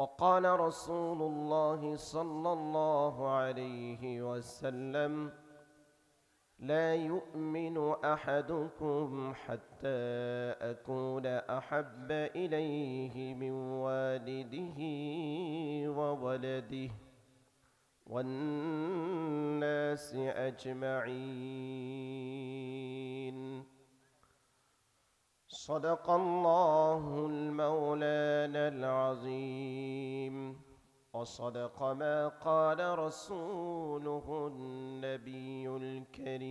وقال رسول الله صلى الله عليه وسلم لا يؤمن أحدكم حتى اكون أحب إليه من والده وولده والناس أجمعين. صدق الله المولانا العظيم. وصدق ما قال رسوله النبي الكريم.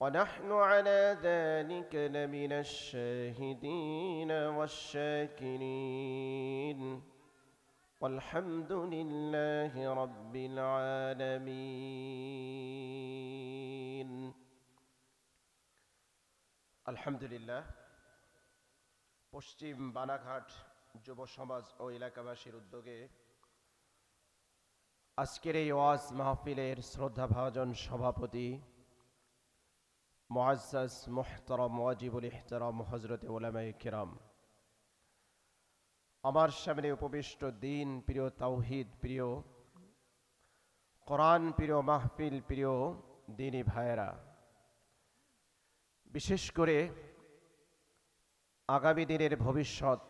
ونحن على ذلك لمن الشاهدين والشاكرين. والحمد لله رب العالمين. আলহামদুলিল্লাহ, পশ্চিম বানাঘাট যুব সমাজ ও এলাকাবাসীর উদ্যোগে আজকের এই ওয়াজ মাহফিলের শ্রদ্ধাভাজন সভাপতি মোয়াজ্জাজ মোহতরম ওয়াজিবুল ইহতরম হজরত ওলামাই কিরাম। আমার সামনে উপবিষ্ট দিন প্রিয় তাওহিদ প্রিয়, কোরআন প্রিয় মাহফিল প্রিয় দিনী ভাইয়েরা বিশেষ করে আগামী দিনের ভবিষ্যৎ,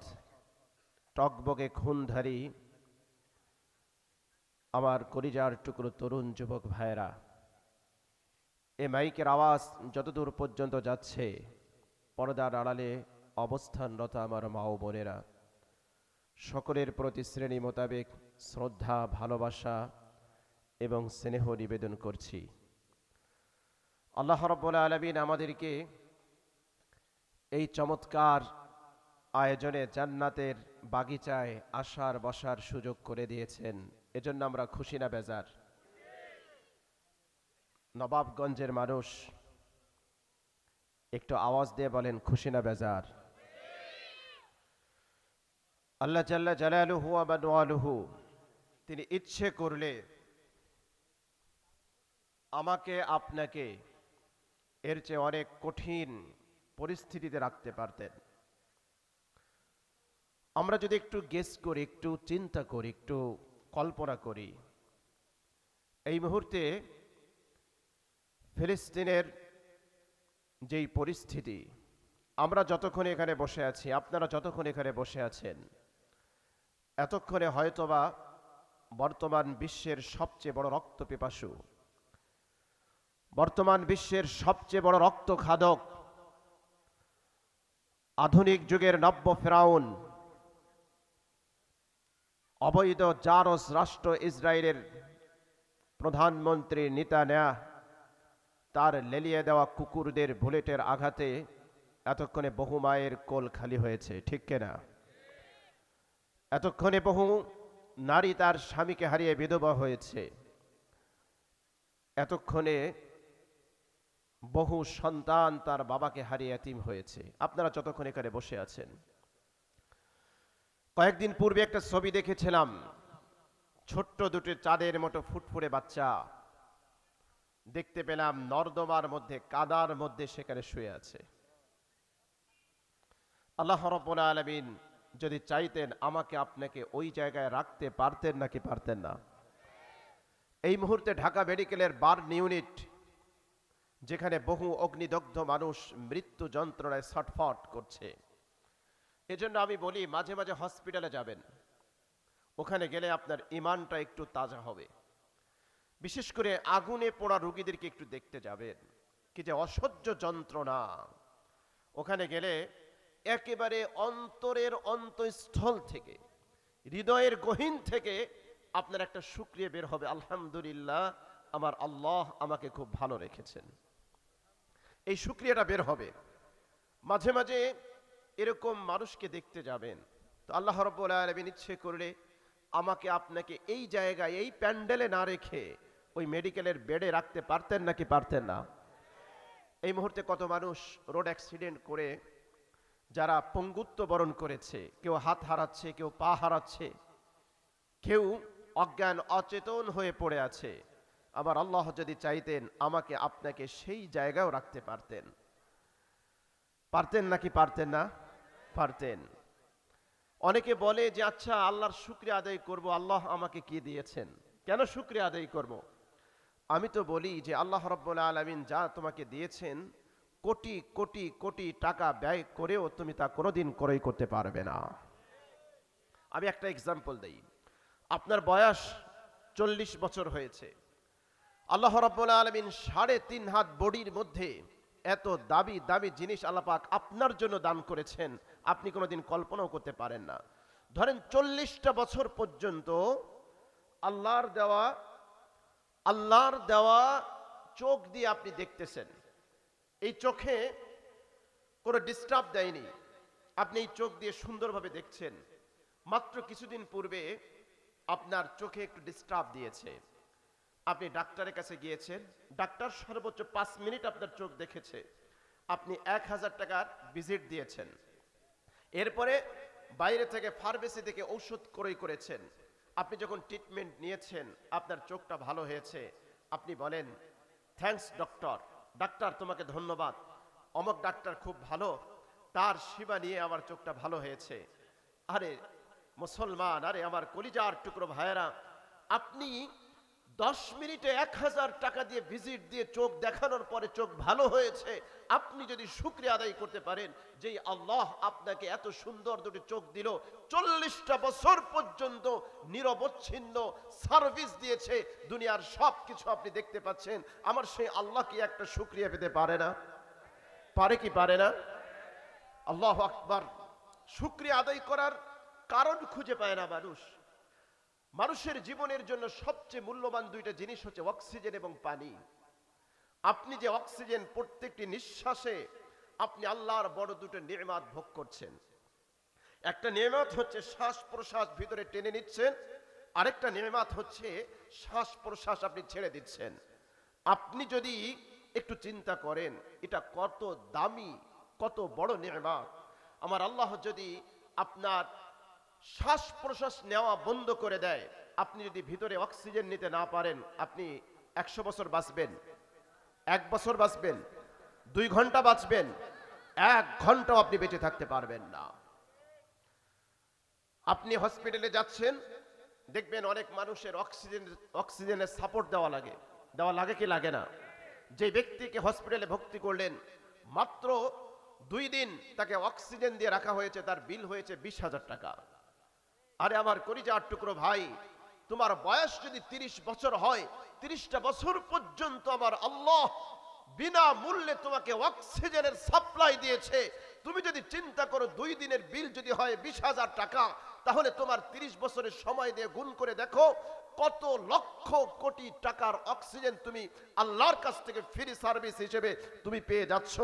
টকবগে খুনধারী, আমার কলিজার টুকরো তরুণ যুবক ভাইয়েরা, এ মাইকের আওয়াজ যতদূর পর্যন্ত যাচ্ছে, পর্দার আড়ালে অবস্থানরত আমার মা ও বোনেরা, সকলের প্রতি শ্রেণি মোতাবেক শ্রদ্ধা, ভালোবাসা এবং স্নেহ নিবেদন করছি। আল্লাহ রব্বুল আলমিন আমাদেরকে এই চমৎকার আয়োজনে জান্নাতের বাগিচায় আসার, বসার সুযোগ করে দিয়েছেন। এজন্য আমরা খুশি না বেজার। নবাবগঞ্জের মানুষ একটু আওয়াজ দিয়ে বলেন, খুশি না বেজার। আল্লাহ জাল্লা জালালুহু আবানুয়ালুহু তিনি ইচ্ছে করলে আমাকে, আপনাকে এর চেয়ে অনেক কঠিন পরিস্থিতিতে রাখতে পারতেন। আমরা যদি একটু গেস করি, একটু চিন্তা করি, একটু কল্পনা করি, এই মুহূর্তে ফিলিস্তিনের যেই পরিস্থিতি, আমরা যতক্ষণ এখানে বসে আছি, আপনারা যতক্ষণ এখানে বসে আছেন, এতক্ষণে হয়তোবা বর্তমান বিশ্বের সবচেয়ে বড় রক্ত পিপাসু বর্তমান বিশ্বের সবচেয়ে বড় রক্ত খাদক আধুনিক যুগের নব্য ফেরাউন, অবৈধ জারস রাষ্ট্র ইসরায়েলের প্রধানমন্ত্রী নেয়া তার লেলিয়ে দেওয়া কুকুরদের বুলেটের আঘাতে এতক্ষণে বহু মায়ের কোল খালি হয়েছে, ঠিক কেনা? এতক্ষণে বহু নারী তার স্বামীকে হারিয়ে বিধবা হয়েছে, এতক্ষণে বহু সন্তান তার বাবাকে হারিয়ে এতিম হয়েছে। আপনারা যতক্ষণ এখানে বসে আছেন। কয়েকদিন পূর্বে একটা ছবি দেখেছিলাম। ছোট্ট দুটি চাঁদের মতো ফুটফুটে বাচ্চা। দেখতে পেলাম নর্দমার মধ্যে, কাদার মধ্যে সেখানে শুয়ে আছে। আল্লাহ রব্বুল আলমিন যদি চাইতেন আমাকে আপনাকে ওই জায়গায় রাখতে পারতেন নাকি পারতেন না? এই মুহূর্তে ঢাকা মেডিকেলের বার ইউনিট যেখানে বহু অগ্নিদগ্ধ মানুষ মৃত্যু যন্ত্রণায় ছটফট করছে। এজন্য আমি বলি, মাঝে মাঝে হসপিটালে যাবেন। ওখানে গেলে আপনার ইমানটা একটু তাজা হবে। বিশেষ করে আগুনে পোড়া রুগীদেরকে একটু দেখতে যাবেন। কি যে অসহ্য যন্ত্রণা। ওখানে গেলে একেবারে অন্তরের অন্তঃস্থল থেকে, হৃদয়ের গহীন থেকে আপনার একটা সুক্রিয়া বের হবে। আলহামদুলিল্লাহ, আমার আল্লাহ আমাকে খুব ভালো রেখেছেন। এই সুক্রিয়াটা বের হবে। মাঝে মাঝে এরকম মানুষকে দেখতে যাবেন। তো আল্লাহ রব্বুল আলমিন ইচ্ছে করলে আমাকে আপনাকে এই জায়গায়, এই প্যান্ডেলে না রেখে ওই মেডিকেলের বেডে রাখতে পারতেন নাকি পারতেন না? এই মুহূর্তে কত মানুষ রোড অ্যাক্সিডেন্ট করে, যারা পঙ্গুত্ব বরণ করেছে, কেউ হাত হারাচ্ছে, কেউ পা হারাচ্ছে, কেউ অজ্ঞান, অচেতন হয়ে পড়ে আছে। আবার আল্লাহ যদি চাইতেন আমাকে আপনাকে সেই জায়গায়ও রাখতে পারতেন। পারতেন নাকি পারতেন না? পারতেন। অনেকে বলে যে আচ্ছা আল্লাহর শুক্রিয়া আদায় করব, আল্লাহ আমাকে কি দিয়েছেন? কেন শুক্রিয়া আদায় করব? আমি তো বলি যে, আল্লাহ রব্বুল আলমিন যা তোমাকে দিয়েছেন, কোটি কোটি কোটি টাকা ব্যয় করেও তুমি তা কোনোদিন ক্রয় করতে পারবে না। আমি একটা এক্সাম্পল দেই। আপনার বয়স চল্লিশ বছর হয়েছে। আল্লাহ রব্বুল আলমিন সাড়ে তিন হাত বডির মধ্যে এত দাবি দাবি জিনিস আল্লাপাক আপনার জন্য দান করেছেন। আপনি কোনোদিন কল্পনাও করতে পারেন না। ধরেন চল্লিশটা বছর পর্যন্ত আল্লাহর দেওয়া আল্লাহর দেওয়া চোখ দিয়ে আপনি দেখতেছেন। এই চোখে কোনো ডিস্টার্ব দেয়নি। আপনি এই চোখ দিয়ে সুন্দরভাবে দেখছেন। মাত্র কিছুদিন পূর্বে আপনার চোখে একটু ডিস্টার্ব দিয়েছে। আপনি ডাক্তারের কাছে গিয়েছেন, ডাক্তার সর্বোচ্চ পাঁচ মিনিট আপনার চোখ দেখেছে। আপনি এক হাজার টাকার ভিজিট দিয়েছেন। এরপরে বাইরে থেকে ফার্মেসি থেকে ঔষধ ক্রয় করেছেন। আপনি যখন ট্রিটমেন্ট নিয়েছেন, আপনার চোখটা ভালো হয়েছে, আপনি বলেন থ্যাঙ্কস ডক্টর ডাক্তার, তোমাকে ধন্যবাদ। অমক ডাক্তার খুব ভালো। তার সেবা নিয়ে আমার চোখটা ভালো হয়েছে। আরে, মুসলমান, আরে, আমার কলিজার টুকরো ভাইয়েরা, আপনি দশ মিনিটে এক হাজার টাকা দিয়ে ভিজিট দিয়ে চোখ দেখানোর পরে চোখ ভালো হয়েছে, আপনি যদি শুক্রিয়া আদায় করতে পারেন যে আল্লাহ আপনাকে এত সুন্দর দুটি চোখ দিল, চল্লিশটা বছর পর্যন্ত নিরবচ্ছিন্ন সার্ভিস দিয়েছে, দুনিয়ার সব কিছু আপনি দেখতে পাচ্ছেন, আমার সেই আল্লাহ কি একটা শুক্রিয়া পেতে পারে না? পারে কি পারে না? আল্লাহ আকবার। শুক্রিয়া আদায় করার কারণ খুঁজে পায় না মানুষ। মানুষের জীবনের জন্য সবচেয়ে মূল্যবান দুইটা জিনিস হচ্ছে অক্সিজেন এবং পানি। আপনি যে অক্সিজেন প্রত্যেকটি নিঃশ্বাসে আপনি আল্লাহর বড় দুটো নির্মাত ভোগ করছেন। একটা নির্মাত হচ্ছে শ্বাস প্রশ্বাস ভিতরে টেনে নিচ্ছেন, আরেকটা নির্মাত হচ্ছে শ্বাস প্রশ্বাস আপনি ছেড়ে দিচ্ছেন। আপনি যদি একটু চিন্তা করেন, এটা কত দামি, কত বড় নির্মাত আমার আল্লাহ যদি আপনার শ্বাস প্রশ্বাস নেওয়া বন্ধ করে দেয়। আপনি যদি ভিতরে অক্সিজেন নিতে না পারেন, আপনি একশো বছর বাঁচবেন। এক বছর বাঁচবেন, দুই ঘণ্টা বাঁচবেন, এক ঘন্টাও আপনি বেঁচে থাকতে পারবেন না। আপনি হসপিটালে যাচ্ছেন, দেখবেন অনেক মানুষের অক্সিজেন, অক্সিজেনের সাপোর্ট দেওয়া লাগে। দেওয়া লাগে কি লাগে না? যে ব্যক্তিকে হসপিটালে ভর্তি করলেন, মাত্র দুই দিন তাকে অক্সিজেন দিয়ে রাখা হয়েছে, তার বিল হয়েছে বিশ হাজার টাকা। আরে আমার করিজার টুকরো ভাই, তোমার বয়স যদি তিরিশ বছর হয়, তিরিশটা বছর পর্যন্ত আমার আল্লাহ বিনা মূল্যে তোমাকে অক্সিজেনের সাপ্লাই দিয়েছে। তুমি যদি চিন্তা করো দুই দিনের বিল যদি হয় বিশ টাকা, তাহলে তোমার তিরিশ বছরের সময় দিয়ে গুণ করে দেখো কত লক্ষ কোটি টাকার অক্সিজেন তুমি আল্লাহর কাছ থেকে ফ্রি সার্ভিস হিসেবে তুমি পেয়ে যাচ্ছ।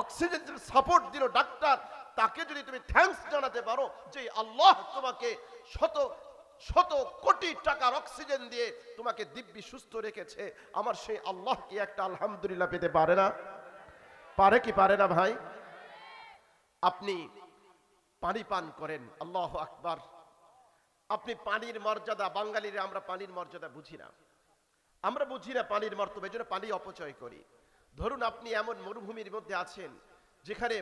অক্সিজেন সাপোর্ট দিল ডাক্তার, তাকে যদি তুমি থ্যাঙ্কস জানাতে পারো যে আল্লাহ তোমাকে শত শত কোটি টাকার অক্সিজেন দিয়ে তোমাকে দিব্যি সুস্থ রেখেছে। আমার সেই আল্লাহ কি একটা আলহামদুলিল্লাহ পেতে পারে না। পারে কি পারে না ভাই? আপনি পানি পান করেন, আল্লাহ আকবার। আপনি পানির মর্যাদা, বাঙালিরা আমরা পানির মর্যাদা বুঝি না। আমরা বুঝি না পানির মর্তব্য জন্য পানি অপচয় করি। ধরুন আপনি এমন মরুভূমির মধ্যে আছেন, যেখানে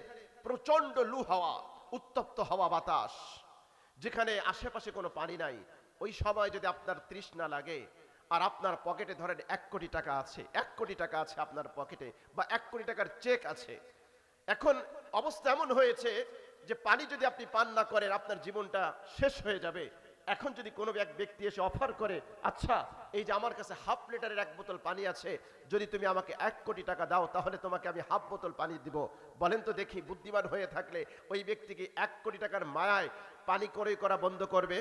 প্রচণ্ড লু হাওয়া, উত্তপ্ত হাওয়া বাতাস, যেখানে আশেপাশে কোনো পানি নাই। ওই সময় যদি আপনার তৃষ্ণা লাগে, আর আপনার পকেটে ধরেন এক কোটি টাকা আছে, এক কোটি টাকা আছে আপনার পকেটে, বা এক কোটি টাকার চেক আছে, এখন অবস্থা এমন হয়েছে যে পানি যদি আপনি পান না করেন, আপনার জীবনটা শেষ হয়ে যাবে। এখন যদি কোনো এক ব্যক্তি এসে অফার করে আচ্ছা এই যে আমার কাছে হাফ লিটারের এক বোতল পানি আছে, যদি তুমি আমাকে এক কোটি টাকা দাও, তাহলে তোমাকে আমি হাফ বোতল পানি দিব। বলেন তো দেখি, বুদ্ধিমান হয়ে থাকলে ওই ব্যক্তিকে এক কোটি টাকার মায়ায় পানি করে করা বন্ধ করবে?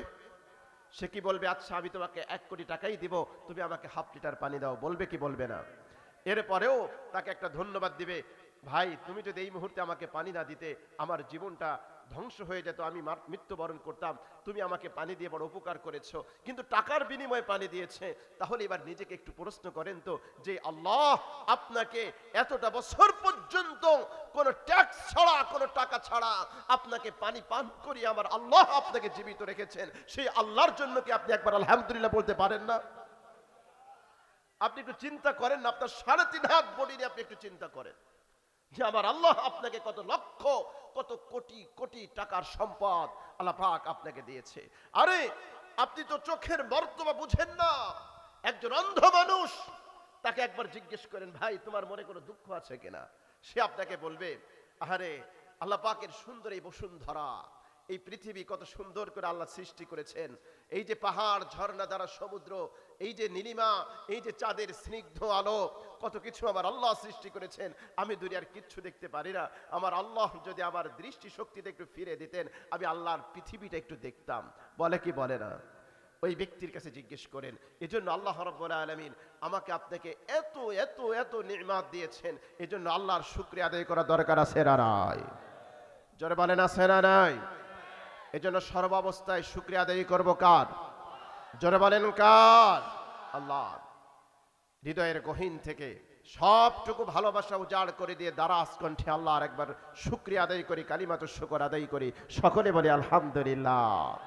সে কি বলবে আচ্ছা আমি তোমাকে এক কোটি টাকাই দিব, তুমি আমাকে হাফ লিটার পানি দাও। বলবে কি বলবে না। এরপরেও তাকে একটা ধন্যবাদ দিবে, ভাই, তুমি যদি এই মুহূর্তে আমাকে পানি না দিতে, আমার জীবনটা ধ্বংস হয়ে যেত, আমি মৃত্যুবরণ করতাম। তুমি আমাকে পানি দিয়ে বড় উপকার করেছ, কিন্তু টাকার বিনিময়ে পানি দিয়েছে। তাহলে এবার নিজেকে একটু প্রশ্ন করেন তো, যে আল্লাহ আপনাকে এতটা বছর পর্যন্ত কোনো ট্যাক্স ছাড়া, কোনো টাকা ছাড়া আপনাকে পানি পান করিয়ে আমার আল্লাহ আপনাকে জীবিত রেখেছেন। সেই আল্লাহর জন্য কি আপনি একবার আলহামদুলিল্লাহ বলতে পারেন না? আপনি একটু চিন্তা করেন না, আপনার সাড়ে তিন হাত বডি আপনি একটু চিন্তা করেন। যে আমার আল্লাহ আপনাকে কত লক্ষ, কত কোটি কোটি টাকার সম্পদ আল্লাহ পাক আপনাকে দিয়েছে। আরে, আপনি তো চোখের মর্তবা বুঝেন না। একজন অন্ধ মানুষ, তাকে একবার জিজ্ঞেস করেন, ভাই, তোমার মনে কোনো দুঃখ আছে কিনা? সে আপনাকে বলবে আরে আল্লাহ পাকের সুন্দর এই বসুন্ধরা, এই পৃথিবী কত সুন্দর করে আল্লাহ সৃষ্টি করেছেন। এই যে পাহাড়, ঝর্ণা দ্বারা সমুদ্র এই যে নীলিমা, এই যে চাঁদের স্নিগ্ধ আলো, কত কিছু আমার আল্লাহ সৃষ্টি করেছেন। আমি দুনিয়ার কিচ্ছু দেখতে পারি না। আমার আল্লাহ যদি আমার দৃষ্টি শক্তিতে একটু ফিরে দিতেন, আমি আল্লাহর পৃথিবীটা একটু দেখতাম। বলে কি বলে না? ওই ব্যক্তির কাছে জিজ্ঞেস করেন, এজন্য আল্লাহ রব্বুল আলমিন আমাকে আপনাকে এত এত এত নির্মাত দিয়েছেন। এজন্য আল্লাহর শুক্রিয়া আদায় করা দরকার আছে না নাই? আছে না নাই? এজন্য সর্বাবস্থায় শুক্রিয়া আদায় করব কার? জোরে বলেন কার? আল্লাহ। হৃদয়ের গহীন থেকে সবটুকু ভালোবাসা উজাড় করে দিয়ে দারাজ কণ্ঠে আল্লাহ আর একবার শুক্রিয়া আদায় করি কালিমাত শুকর আদায় করি। সকলে বলি আলহামদুলিল্লাহ।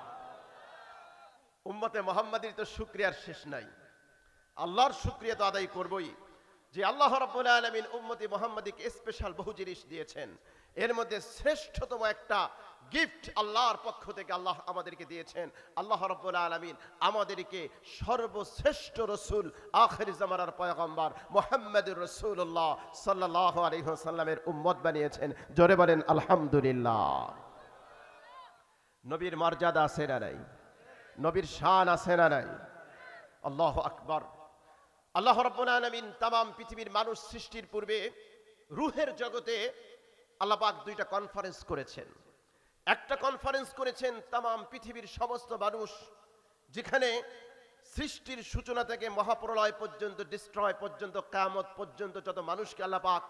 উম্মতে মোহাম্মদীর তো শুক্রিয়ার শেষ নাই। আল্লাহর শুক্রিয়া তো আদায় করবই। যে আল্লাহ রাব্বুল আলামিন উম্মতি মোহাম্মদীকে স্পেশাল বহু জিনিস দিয়েছেন। এর মধ্যে শ্রেষ্ঠতম একটা গিফট আল্লাহর পক্ষ থেকে আল্লাহ আমাদেরকে দিয়েছেন। আল্লাহ রাব্বুল আলামিন আমাদেরকে সর্বশ্রেষ্ঠ রসুল, আখের জামানার পয়গম্বর মোহাম্মদুর রসুল্লাহ সাল্লাল্লাহু আলাইহি ওয়াসাল্লামের উম্মত বানিয়েছেন। জোরে বলেন, আলহামদুলিল্লাহ। নবীর মর্যাদা আছে না নাই? নবীর শান আছে না নাই? আল্লাহ আকবর। আল্লাহ রব্বুল তাম পৃথিবীর মানুষ সৃষ্টির পূর্বে রুহের জগতে আল্লাহ পাক দুইটা কনফারেন্স করেছেন। একটা কনফারেন্স করেছেন তাম পৃথিবীর সমস্ত মানুষ, যেখানে সৃষ্টির সূচনা থেকে মহাপ্রলয় পর্যন্ত ডিস্ট্রয় পর্যন্ত কামত পর্যন্ত যত মানুষকে আল্লাহ পাক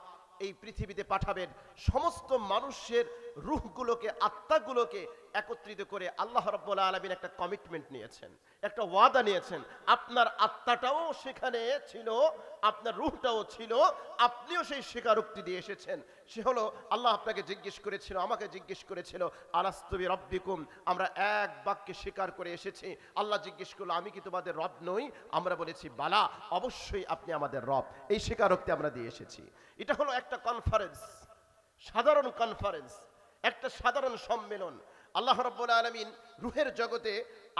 এই পৃথিবীতে পাঠাবেন, সমস্ত মানুষের রুহগুলোকে, আত্মাগুলোকে একত্রিত করে আল্লাহ রব্বুল আলমিন একটা কমিটমেন্ট নিয়েছেন, একটা ওয়াদা নিয়েছেন। আপনার আত্মাটাও সেখানে ছিল, আপনার রুহটাও ছিল, আপনিও সেই স্বীকারোক্তি দিয়ে এসেছেন। সে হলো আল্লাহ আপনাকে জিজ্ঞেস করেছিল, আমাকে জিজ্ঞেস করেছিল আলাস্তবি রব্বিকুম আমরা এক বাক্যে স্বীকার করে এসেছি। আল্লাহ জিজ্ঞেস করল, আমি কি তোমাদের রব নই? আমরা বলেছি, বালা, অবশ্যই আপনি আমাদের রব। এই স্বীকারোক্তি আমরা দিয়ে এসেছি। এটা হলো একটা কনফারেন্স সাধারণ কনফারেন্স একটা সাধারণ সম্মেলন। আল্লাহ রব্বুল আলমিন রুহের জগতে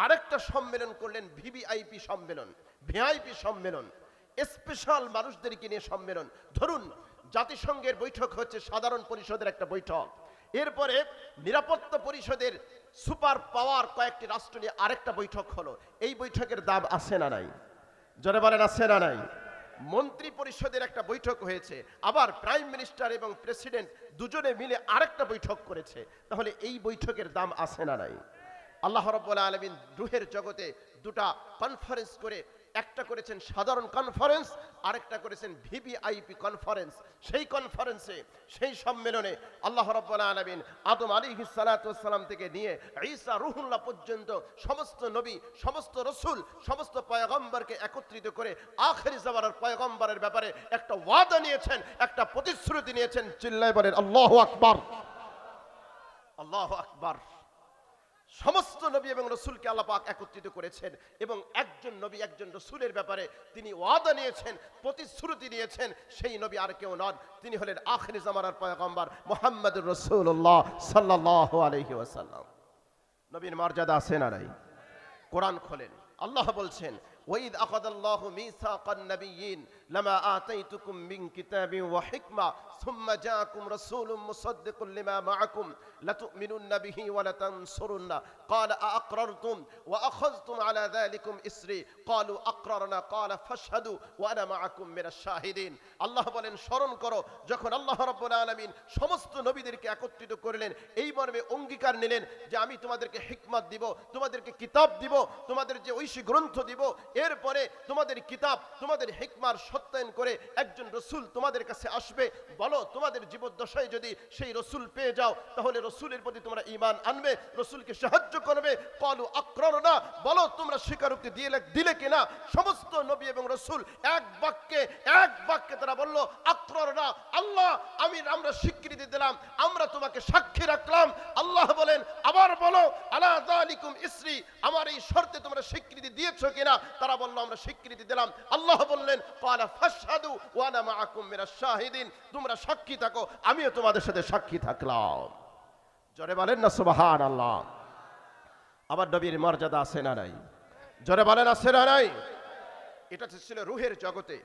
আরেকটা সম্মেলন করলেন, ভিভিআইপি সম্মেলন, ভিআইপি সম্মেলন। স্পেশাল মানুষদেরকে নিয়ে সম্মেলন। ধরুন, জাতিসংঘের বৈঠক হচ্ছে সাধারণ পরিষদের একটা বৈঠক। এরপরে নিরাপত্তা পরিষদের সুপার পাওয়ার কয়েকটি রাষ্ট্র নিয়ে আরেকটা বৈঠক হলো। এই বৈঠকের দাম আছে না নাই? জনে বলেন, আছে না নাই? মন্ত্রী পরিষদের একটা বৈঠক হয়েছে, আবার প্রাইম মিনিস্টার এবং প্রেসিডেন্ট দুজনে মিলে আরেকটা বৈঠক করেছে, তাহলে এই বৈঠকের দাম আসে না নাই? আল্লাহ রব্বুল আলমিন রুহের জগতে দুটা কনফারেন্স করে একটা করেছেন সাধারণ কনফারেন্স আরেকটা করেছেন ভিভিআইপি কনফারেন্স সেই কনফারেন্সে সেই সম্মেলনে আল্লাহ রব্বুল আলমিন আদম আলী সালাতাম থেকে নিয়ে ঈসা রুহুল্লাহ পর্যন্ত সমস্ত নবী, সমস্ত রসুল, সমস্ত পয়গম্বরকে একত্রিত করে আখেরি জামানার পয়গম্বরের ব্যাপারে একটা ওয়াদা নিয়েছেন, একটা প্রতিশ্রুতি নিয়েছেন। চিল্লাই বলেন, আল্লাহ আকবর। আল্লাহ আকবর। সমস্ত নবী এবং রসুলকে আল্লাপাক একত্রিত করেছেন এবং একজন নবী একজন রসুলের ব্যাপারে তিনি ওয়াদা নিয়েছেন, প্রতিশ্রুতি নিয়েছেন, সেই নবী আর কেউ নন। তিনি হলেন আখরি জামানার পয়গম্বর মোহাম্মদ রসুল্লাহ সাল্লাহ আলহি ওয়াসাল্লাম। নবীর মর্যাদা আছে না নাই? কোরআন খোলেন। আল্লাহ বলছেন ওয়াইদ আখাদাল্লাহু মিসাকান নাবিয়িন লামা আতাইতুকুম মিন কিতাবিন ওয়া হিকমা সুম্মা জাআকুম রাসূলুম মুসাদ্দিকুল লিমা মাআকুম লাতুমিনুন্না বিহি ওয়া লাতানসুরুন্না قال أأقررتم وأخذتم على ذلكم إسري قالوا أقررنا قال فاشهدوا وأنا معكم من الشاهدين আল্লাহ বলেন স্মরণ করো যখন আল্লাহ রাব্বুল আলামিন সমস্ত নবীদেরকে একত্রিত করলেন এই মর্মে অঙ্গীকার নিলেন যে আমি তোমাদেরকে হিকমত দিব তোমাদেরকে কিতাব দিব তোমাদের যে ঐশী গ্রন্থ দিব এরপরে তোমাদের কিতাব, তোমাদের হিকমার সত্যায়ন করে একজন রসুল তোমাদের কাছে আসবে। বলো, তোমাদের জীবদ্দশায় যদি সেই রসুল পেয়ে যাও, তাহলে রসুলের প্রতি তোমরা ঈমান আনবে, রসুলকে সাহায্য করবে। কলু আক্রর না বলো, তোমরা স্বীকারোক্তি দিয়ে দিলে কিনা? সমস্ত নবী এবং রসুল এক বাক্যে এক বাক্যে তারা বলল আক্রর না আল্লাহ, আমি, আমরা স্বীকৃতি দিলাম, আমরা তোমাকে সাক্ষী রাখলাম। আল্লাহ বলেন, আবার বলো, আলা ইসরি, আমার এই শর্তে তোমরা স্বীকৃতি দিয়েছ কিনা? তারা বলল, আমরা স্বীকৃতি দিলাম। আল্লাহ বললেন শাহিদিন। তোমরা সাক্ষী থাকো, আমিও তোমাদের সাথে সাক্ষী থাকলাম। জরে বলেন না সুবাহান আল্লাহ আবার নবীর মর্যাদা আছে না নাই? জরে বলেন, আছে না নাই? এটা ছিল রুহের জগতে।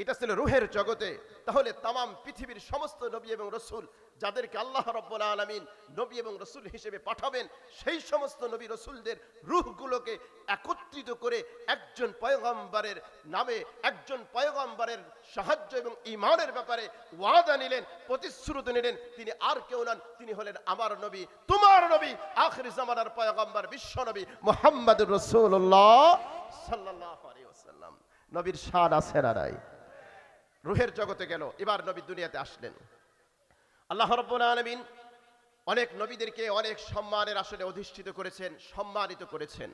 এটা ছিল রুহের জগতে। তাহলে তামাম পৃথিবীর সমস্ত নবী এবং রসুল যাদেরকে আল্লাহ রব্বুল আলমিন নবী এবং রসুল হিসেবে পাঠাবেন, সেই সমস্ত নবী রসুলদের রুহগুলোকে একত্রিত করে একজন পয়গম্বরের নামে, একজন পয়গম্বরের সাহায্য এবং ইমানের ব্যাপারে ওয়াদা নিলেন, প্রতিশ্রুতি নিলেন, তিনি আর কেউ নন, তিনি হলেন আমার নবী, তোমার নবী, আখরি জামানার পয়গম্বর, বিশ্ব নবী মোহাম্মদ রসুল্লাহ সাল্লাহ নবীর স্বাদ আছে নাই? রুহের জগতে গেল, এবার নবী দুনিয়াতে আসলেন। আল্লাহ রব্বুল আলমিন অনেক নবীদেরকে অনেক সম্মানের আসলে অধিষ্ঠিত করেছেন, সম্মানিত করেছেন।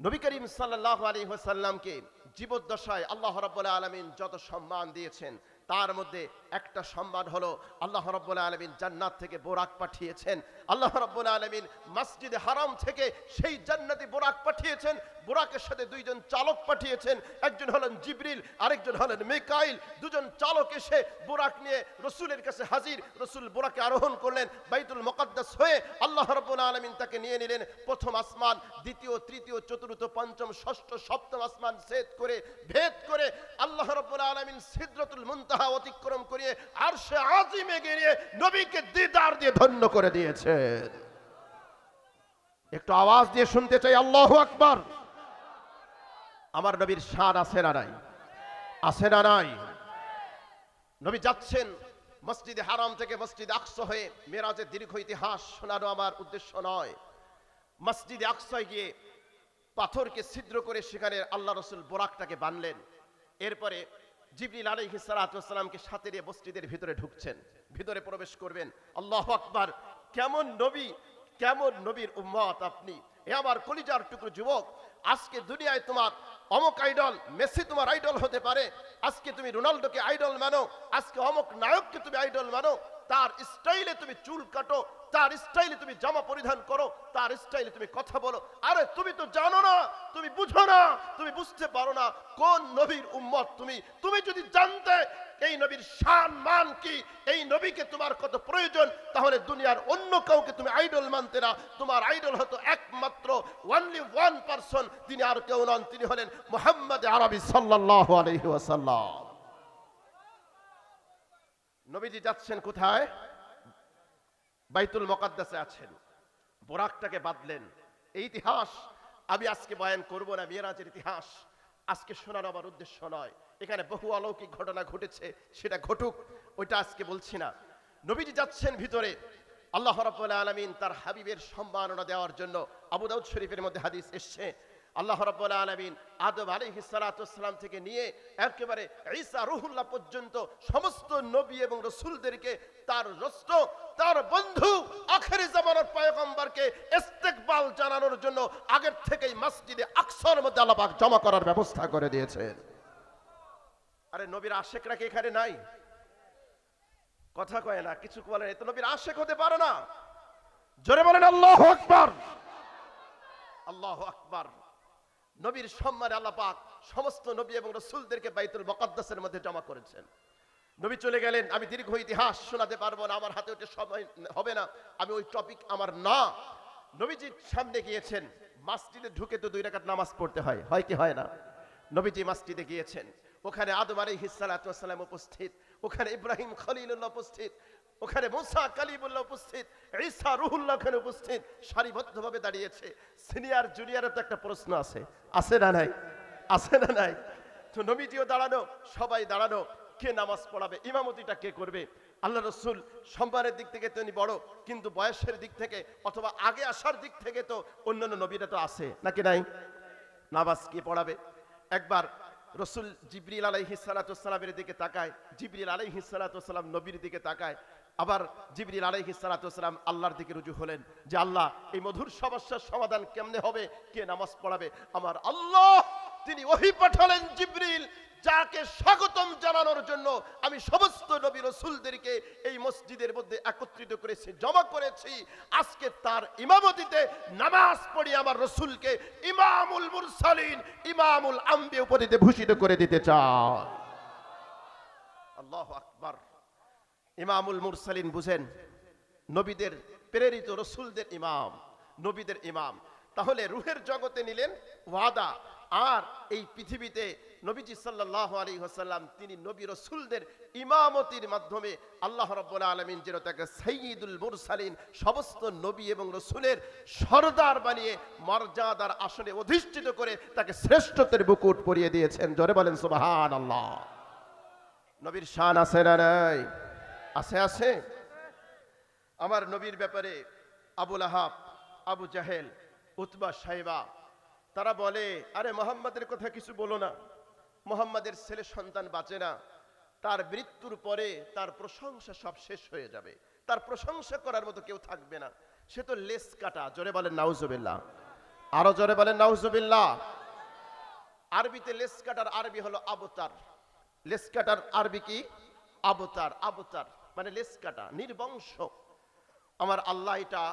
নবী করিম সাল্লাহ আলী হোসাল্লামকে জীবদ্দশায় আল্লাহ রব্বুল আলমিন যত সম্মান দিয়েছেন, তার মধ্যে একটা সম্মান হলো আল্লাহ রব্বুল আলমিন জান্নাত থেকে বোরাক পাঠিয়েছেন। আল্লাহ রব্বুল আলমিন মসজিদে হারাম থেকে সেই জান্নাতি বোরাক পাঠিয়েছেন। বোরাকের সাথে দুইজন চালক পাঠিয়েছেন। একজন হলেন জিবরিল, আরেকজন হলেন মেকাইল। দুজন চালক এসে বোরাক নিয়ে রসুলের কাছে হাজির। রসুল বোরাকে আরোহণ করলেন, বাইতুল মোকাদ্দাস হয়ে আল্লাহ রব্বুল আলমিন তাকে নিয়ে নিলেন। প্রথম আসমান, দ্বিতীয়, তৃতীয়, চতুর্থ, পঞ্চম, ষষ্ঠ, সপ্তম আসমান সেদ করে, ভেদ করে আল্লাহ রব্বুল আলমিন সিদ্রতুল মুনতাহা অতিক্রম করিয়ে আর সে আজিমে গিয়ে নবীকে দিদার দিয়ে ধন্য করে দিয়েছেন একটু আওয়াজ দিয়ে শুনতে চাই, আল্লাহ আকবার। আমার নবীর সার আছে না নাই? আছে না নাই? নবী যাচ্ছেন মসজিদে হারাম থেকে মসজিদ আকস হয়ে মেরাজের দীর্ঘ ইতিহাস শোনানো আমার উদ্দেশ্য নয়। মসজিদে আকসায় গিয়ে পাথরকে ছিদ্র করে সেখানে আল্লাহ রসুল বোরাকটাকে বানলেন। এরপরে জিবরিল আলাইহি সালাতামকে সাথে নিয়ে মসজিদের ভিতরে ঢুকছেন। ভিতরে প্রবেশ করবেন। আল্লাহ আকবার। কেমন নবী, কেমন নবীর উম্মত আপনি? এ আমার কলিজার টুকরো যুবক, আজকে দুনিয়ায় তোমার অমক আইডল, মেসি তোমার আইডল হতে পারে। আজকে তুমি রোনাল্ডোকে আইডল মানো, আজকে অমক নায়ককে তুমি আইডল মানো। তার স্টাইলে তুমি চুল কাটো তার স্টাইলে তুমি জামা পরিধান করো, তার স্টাইলে তুমি কথা বলো। আরে, তুমি তো জানো না, তুমি বুঝো না, তুমি বুঝতে পারো না কোন নবীর উম্মত তুমি। তুমি যদি জানতে এই নবীর শান মান কি, এই নবীকে তোমার কত প্রয়োজন, তাহলে দুনিয়ার অন্য কাউকে তুমি আইডল মানতে না। তোমার আইডল হতো একমাত্র ওনলি ওয়ান পারসন তিনি আর কেউ নন, তিনি হলেন মোহাম্মদ আরবি সাল্লাল্লাহু আলাইহি ওয়াসাল্লাম। নবীজি যাচ্ছেন কোথায়? বাইতুল মকাদ্দাসে আছেন। বোরাকটাকে বাঁধলেন। এই ইতিহাস আমি আজকে বয়ান করব না, মিরাজের ইতিহাস। আজকে শোনার আমার উদ্দেশ্য নয়। এখানে বহু অলৌকিক ঘটনা ঘটেছে, সেটা ঘটুক, ওইটা আজকে বলছি না। নবীজি যাচ্ছেন ভিতরে। আল্লাহ রাব্বুল আলামিন তার হাবিবের সম্মাননা দেওয়ার জন্য আবু দাউদ শরীফের মধ্যে হাদিস এসছে। আল্লাহ রাব্বুল আলামিন আদম আলাইহিস সালাতু সালাম থেকে নিয়ে একেবারে ঈসা রুহুল্লাহ পর্যন্ত সমস্ত নবী এবং রাসূলদেরকে তার রস্ত, তার বন্ধু, আখেরি জামানার পয়গম্বরকে ইস্তেকবাল জানানোর জন্য আগের থেকেই মসজিদে আকসার মধ্যে আল্লাপাক জমা করার ব্যবস্থা করে দিয়েছেন। আরে নবীর আশেকরা কি এখানে নাই? কথা কয় না, কিছু বলেন, এ তো নবীর আশেক হতে পারে না। জোরে বলেন, আল্লাহ আকবার। আল্লাহ আকবার। নবীর সম্মানে আল্লাহ পাক সমস্ত নবী এবং রসুলদেরকে বাইতুল মকদ্দাসের মধ্যে জমা করেছেন। নবী চলে গেলেন, আমি দীর্ঘ ইতিহাস শোনাতে পারব না, আমার হাতে ওটা সময় হবে না, আমি ওই টপিক আমার না। নবীজির সামনে গিয়েছেন, মাসজিদে ঢুকে তো দুই রাকাত নামাজ পড়তে হয় হয় কি হয় না? নবীজি মসজিদে গিয়েছেন, ওখানে আদম আলাইহিস সালাতু সালাম উপস্থিত, ওখানে ইব্রাহিম খলিলুল্লাহ উপস্থিত ওখানে মুসা কালিমুল্লাহ উপস্থিত, ঈসা রুহুল্লাহ ওখানে উপস্থিত, সারিবদ্ধভাবে দাঁড়িয়েছে। সিনিয়র, জুনিয়রের তো একটা প্রশ্ন আছে। আছে না নাই? আছে না নাই? তো নবীজিও দাঁড়ানো, সবাই দাঁড়ানো, কে নামাজ পড়াবে, ইমামতিটা কে করবে? আল্লাহ রসুল সম্মানের দিক থেকে তিনি বড়, কিন্তু বয়সের দিক থেকে অথবা আগে আসার দিক থেকে তো অন্যান্য নবীরা তো আছে, নাকি নাই? নামাজ কে পড়াবে? একবার রসুল জিবরিল আলাইহি দিকে তাকায়, জিবরিল আলাইহি সালাতাম নবীর দিকে তাকায় আবার জিবরিল আলাইহি সালাতাম আল্লাহর দিকে রুজু হলেন যে আল্লাহ, এই মধুর সমস্যার সমাধান কেমনে হবে? কে নামাজ পড়াবে? আমার আল্লাহ, তিনি ওহি পাঠালেন জিবরিল, যাকে স্বাগতম জানানোর জন্য আমি সমস্ত নবী রসুলদেরকে এই মসজিদের মধ্যে একত্রিত করেছি, জমা করেছি। আজকে তার ইমামতিতে নামাজ পড়ি আমার রসুলকে ইমামুল মুরসালিন, ইমামুল আম্বি উপাধিতে ভূষিত করে দিতে চান। আল্লাহ আকবার। ইমামুল মুরসালিন বুঝেন, নবীদের প্রেরিত রসুলদের ইমাম, নবীদের ইমাম। তাহলে রুহের জগতে নিলেন ওয়াদা, আর এই পৃথিবীতে নবীজি সাল্লাহ আলী হাসাল্লাম তিনি নবী রসুলদের ইমামতির মাধ্যমে আল্লাহ রব্বুল আলমিন যেন তাকে সঈদুল মুরসালিন, সমস্ত নবী এবং রসুলের সর্দার বানিয়ে মর্যাদার আসনে অধিষ্ঠিত করে তাকে শ্রেষ্ঠত্বের বুকুট পরিয়ে দিয়েছেন। জোরে বলেন সুবাহান আল্লাহ নবীর শান আছে নাই? আছে আছে। আমার নবীর ব্যাপারে আবুল আহাব, আবু জাহেল, উতবা সাহেবা, তারা বলে, আরে মোহাম্মদের কথা কিছু বলো না। মোহাম্মদের ছেলে সন্তান বাঁচে না। তার মৃত্যুর পরে তার প্রশংসা সব শেষ হয়ে যাবে। তার প্রশংসা করার মতো কেউ থাকবে না। সে তো লেস কাটা, জোরে বলেন নাউজুবিল্লাহ। আরও জোরে বলেন নাউজুবিল্লাহ। আরবিতে লেস কাটার আরবি হলো আবতার। লেস কাটার আরবি কি? আবতার আবতার। মানে লেস কাটা নির্বংশ। আমার আল্লাহ এটা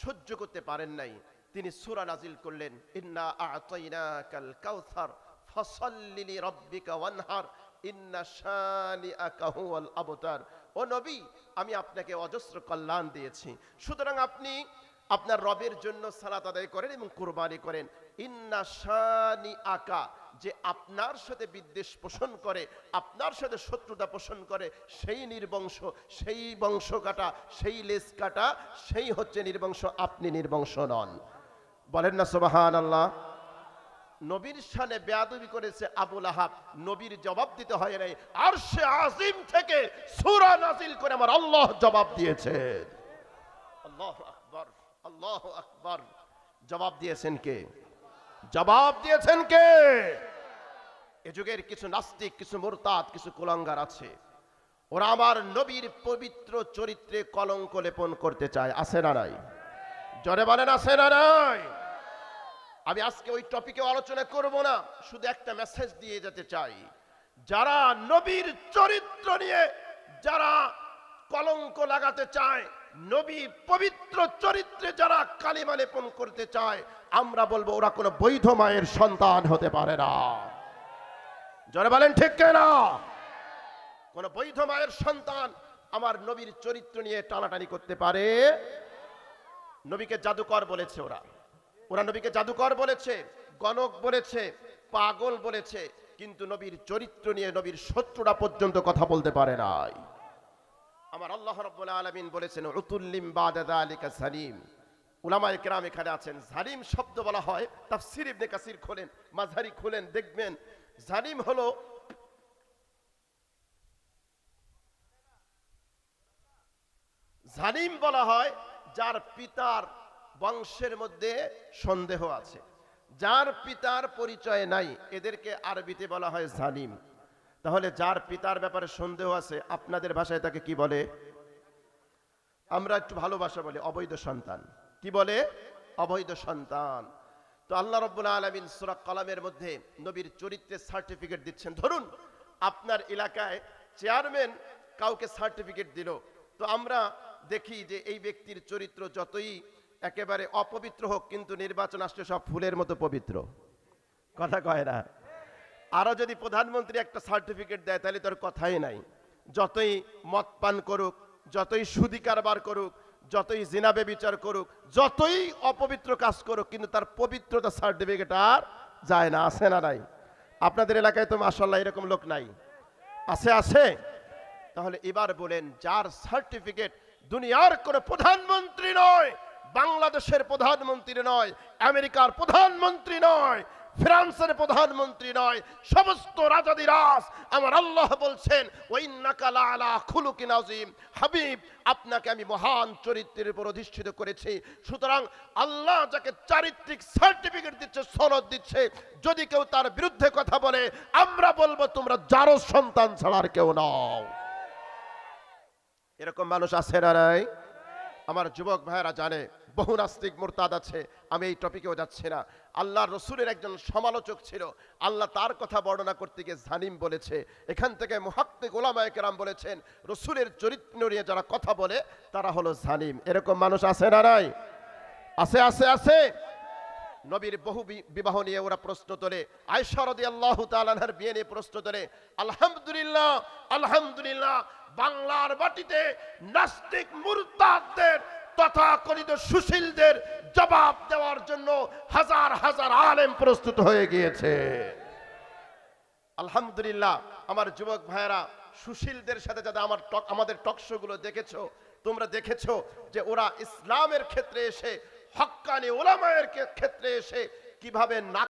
সহ্য করতে পারেন নাই। তিনি সুরা নাজিল করলেন, ইন্না আতাইনা কাল কাউসার ফসল্লিলি রব্বিকা ওয়ানহার, ইন্না শানি আকাহুয়াল আবতার। ও নবী, আমি আপনাকে অজস্র কল্যাণ দিয়েছি। সুতরাং আপনি আপনার রবের জন্য সালাত আদায় করেন এবং কুরবানি করেন। ইন্না শানি আকা যে আপনার সাথে বিদ্বেষ পোষণ করে, আপনার সাথে শত্রুতা পোষণ করে, সেই নির্বংশ, সেই বংশ কাটা সেই লেস কাটা সেই হচ্ছে নির্বংশ, আপনি নির্বংশ নন। বলেন না সোবাহান আল্লাহ নবীর সানে বেয়াদবি করেছে আবুল আহাব নবীর জবাব দিতে হয় নাই। আর সে আজিম থেকে সুরা নাজিল করে আমার আল্লাহ জবাব দিয়েছে। আল্লাহ আল্লাহ আকবর। জবাব দিয়েছেন কে? জবাব দিয়েছেন কে? এ যুগের কিছু নাস্তিক, কিছু মোরতাদ, কিছু কুলাঙ্গার আছে। ওরা আমার নবীর পবিত্র চরিত্রে কলঙ্ক লেপন করতে চায়। আছে না নাই? জরে বলেন, আছে না নাই? আমি আজকে ওই টপিকে আলোচনা করব না, শুধু একটা মেসেজ দিয়ে যেতে চাই। যারা নবীর চরিত্র নিয়ে, যারা কলঙ্ক লাগাতে চায়, নবী পবিত্র চরিত্রে যারা কালিমা লেপন করতে চায়, আমরা বলব ওরা কোনো বৈধ মায়ের সন্তান হতে পারে না। জনে বলেন ঠিক না কোন বৈধ মায়ের সন্তান আমার নবীর চরিত্র নিয়ে টানাটানি করতে পারে? নবীকে জাদুকর বলেছে ওরা। ওরা নবীকে জাদুকর বলেছে, গণক বলেছে, পাগল বলেছে, কিন্তু নবীর চরিত্র নিয়ে নবীর শত্রুরা পর্যন্ত কথা বলতে পারে নাই। আমার আল্লাহ রাব্বুল আলামিন বলেছেন, উতুল্লিম বাদা যালিকা সালিম। উলামায়ে কেরাম এখানে আছেন। জালিম শব্দ বলা হয়। তাফসীর ইবনে কাসির খোলেন মাঝারি খোলেন, দেখবেন জালিম হলো জালিম বলা হয় যার পিতার বংশের মধ্যে সন্দেহ আছে। যার পিতার পরিচয় নাই, এদেরকে আরবিতে বলা হয় জালিম তাহলে যার পিতার ব্যাপারে সন্দেহ আছে, আপনাদের ভাষায় তাকে কি বলে? আমরা একটু ভালোবাসা বলি, অবৈধ সন্তান। কি বলে? অবৈধ সন্তান। তো আল্লাহ রব্বুল আলমিন সুরা কলামের মধ্যে নবীর চরিত্রের সার্টিফিকেট দিচ্ছেন। ধরুন, আপনার এলাকায় চেয়ারম্যান কাউকে সার্টিফিকেট দিল। তো আমরা দেখি যে এই ব্যক্তির চরিত্র যতই একেবারে অপবিত্র হোক, কিন্তু নির্বাচন আসলে সব ফুলের মতো পবিত্র। কথা কয় না? আরও যদি প্রধানমন্ত্রী একটা সার্টিফিকেট দেয়, তাহলে তোর কথাই নাই। যতই মদ পান করুক, যতই সুদি কারবার করুক, যতই জিনাবে বিচার করুক, যতই অপবিত্র কাজ করুক, কিন্তু তার পবিত্রতা সার্টিফিকেট আর যায় না, আসে না নাই। আপনাদের এলাকায় তো মাসাল্লাহ এরকম লোক নাই। আছে আছে? তাহলে এবার বলেন, যার সার্টিফিকেট দুনিয়ার কোনো প্রধানমন্ত্রী নয়, বাংলাদেশের প্রধানমন্ত্রী নয়, আমেরিকার প্রধানমন্ত্রী নয় ফ্রান্সের প্রধানমন্ত্রী নয়, সমস্ত রাজা। রাজাদিরাজ আমার আল্লাহ বলছেন ওইন্নাকালা আলা খুলুকিন হাবিব, আপনাকে আমি মহান চরিত্রের উপর অধিষ্ঠিত করেছি। সুতরাং আল্লাহ যাকে চারিত্রিক সার্টিফিকেট দিচ্ছে, সনদ দিচ্ছে, যদি কেউ তার বিরুদ্ধে কথা বলে, আমরা বলব, তোমরা যারো সন্তান ছাড়ার কেউ নাও। এরকম মানুষ আছে না নাই? আমার যুবক ভাইয়েরা জানে বহু নাস্তিক মোরতাদ আছে, আমি এই টপিকেও যাচ্ছি না। আল্লাহ রসুলের একজন সমালোচক ছিল, আল্লাহ তার কথা বর্ণনা করতে গিয়ে জানিম বলেছে। এখান থেকে মুহাক্কিক ওলামায়ে কেরাম বলেছেন, রসুলের চরিত্র নিয়ে যারা কথা বলে, তারা হলো জানিম এরকম মানুষ আছে না নাই? আছে আছে আছে। নবীর বহু বিবাহ নিয়ে ওরা প্রশ্ন তোলে। আয়সারদি আল্লাহ তালানহার বিয়ে নিয়ে প্রশ্ন তোলে, আলহামদুলিল্লাহ আলহামদুলিল্লাহ, বাংলার মাটিতে নাস্তিক মুরতাদদের তথাকথিত সুশীলদের জবাব দেওয়ার জন্য হাজার হাজার আলেম প্রস্তুত হয়ে গিয়েছে। আলহামদুলিল্লাহ, আমার যুবক ভাইয়েরা, সুশীলদের সাথে যাতে আমার টক- আমাদের টকশোগুলো দেখেছ, তোমরা দেখেছ যে ওরা ইসলামের ক্ষেত্রে এসে, হক্কানি ওলামায়ের ক্ষেত্রে এসে কীভাবে নাক